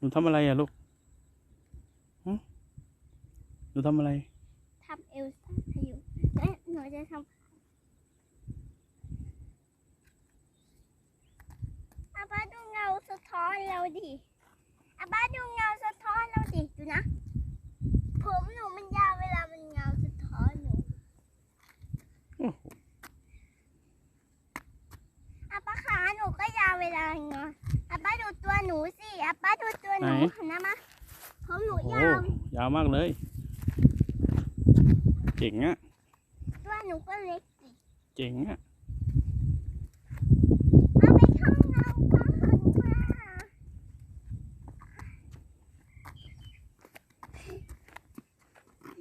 หนูทำอะไรอะลูกหึหนูทำอะไร ทำเอลซ่าให้อยู่และหนูจะทำอาบ้าดูเงาสะท้อนเราดิอาบ้าดูเงาสะท้อนเราดิดูนะ ผมหนูมันยาวเวลามันเงาสะท้อนหนูโอ้โหอาป้าขาหนูก็ยาวเวลาเงาอาป้าดูตัว หนูสิอาป้าดูตัวหนูหันหน้ามาผมหนูโอ้โหยาวยาวมากเลย เจ๋งอะตัวหนูก็เล็กสิเจ๋งอะอา